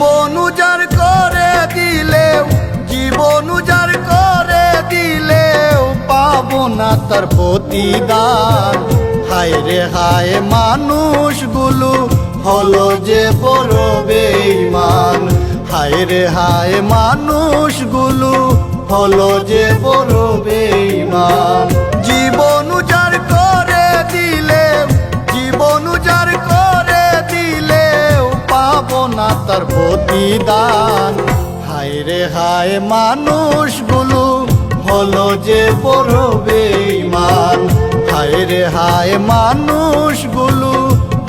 জীবন উজাড় করে দিলেও, জীবন উজাড় করে দিলেও পাবো না তার প্রতিদান। হায় রে হায়, মানুষগুলো হলো যে বড় বেঈমান। হায় রে হায়, মানুষগুলো হলো যে বড় বেঈমান। তার প্রতিদান। হায় রে হায়, মানুষগুলো হলো যে বড় হায় রে হায়, মানুষগুলো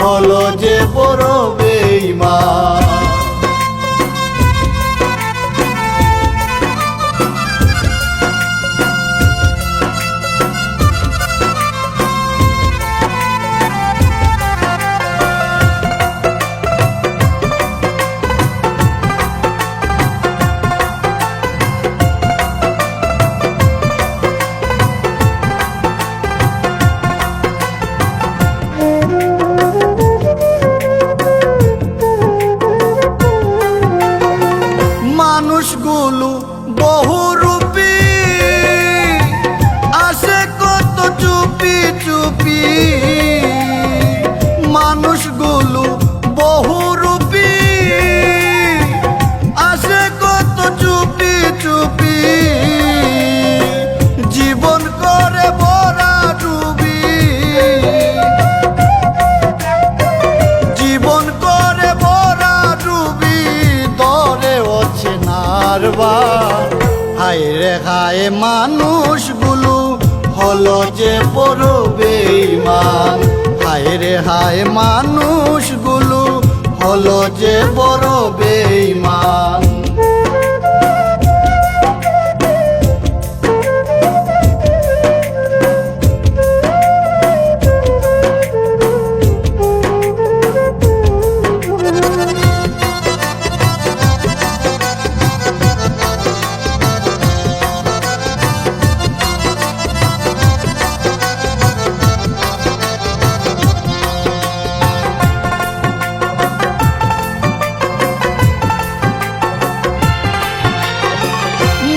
হলো যে বড় বেঈমান হায় মানুষগুলো হলো যে পড়বে বেঈমান হায় রে হায় মানুষগুলো হলো যে বড় বেঈমান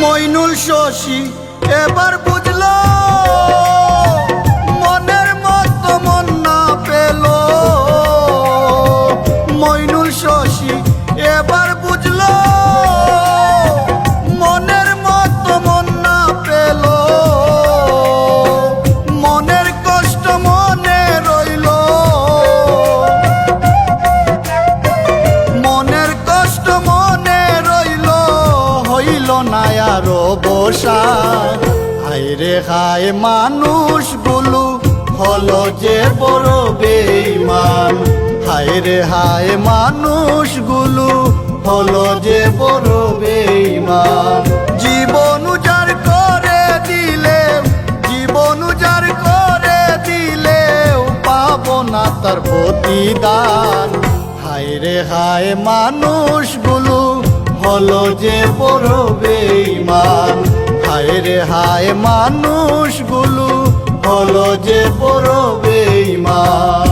মইনুল শশী এবার বুঝলো হইল না আর বসা। হায়রে হায়, মানুষগুলো হলো যে বড় বেঈমান। হায়রে হায়, মানুষগুলো হলো যে বড় বেঈমান। জীবন উজাড় করে দিলেও, জীবন উজাড় করে দিলেও পাবো না তার প্রতিদান। হায় রে হায়, মানুষগুলো হলো যে পড়বে ইমান হায় রে হায় মানুষগুলো হলো যে পড়বে বেঈমান